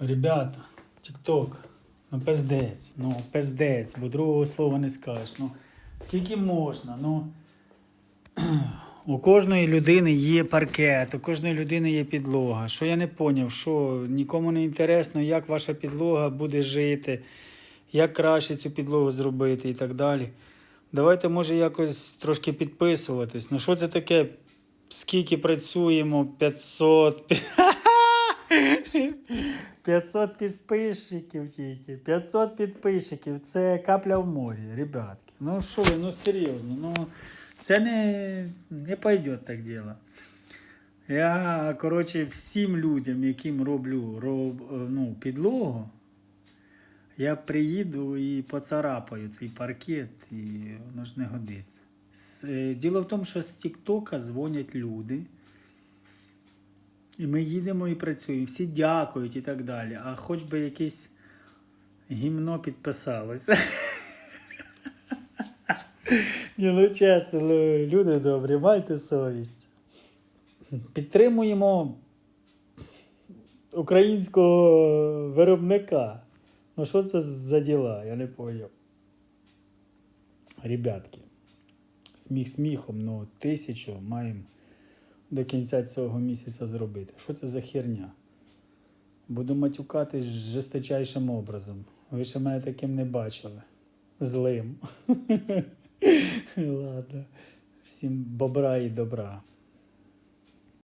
Ребята, тік-ток, ну пиздець, ну пиздець, бо другого слова не скажеш. Ну, скільки можна? Ну, у кожної людини є паркет, у кожної людини є підлога. Що я не поняв, що нікому не інтересно, як ваша підлога буде жити, як краще цю підлогу зробити і так далі. Давайте, може, якось трошки підписуватись. Ну, що це таке? Скільки працюємо? 500. 500 підписчиків тільки. 500 підписчиків. Це капля в морі, ребятки. Ну що ви, ну серйозно, ну це не, не пойде так діло. Я, коротше, всім людям, яким роблю роб, ну, підлогу, я приїду і поцарапаю цей паркет, і воно ж не годиться. Е, Діло в тому, що з Тіктока дзвонять люди. І ми їдемо і працюємо. Всі дякують і так далі. А хоч би якесь гімно підписалося. Ні, ну чесно, ну, люди добрі, майте совість. Підтримуємо українського виробника. Ну що це за діла? Я не поняв. Ребятки, сміх сміхом, ну тисячу маємо до кінця цього місяця зробити. Що це за херня? Буду матюкатись жесточайшим образом. Ви ще мене таким не бачили. Злим. Ладно. Всім бобра і добра.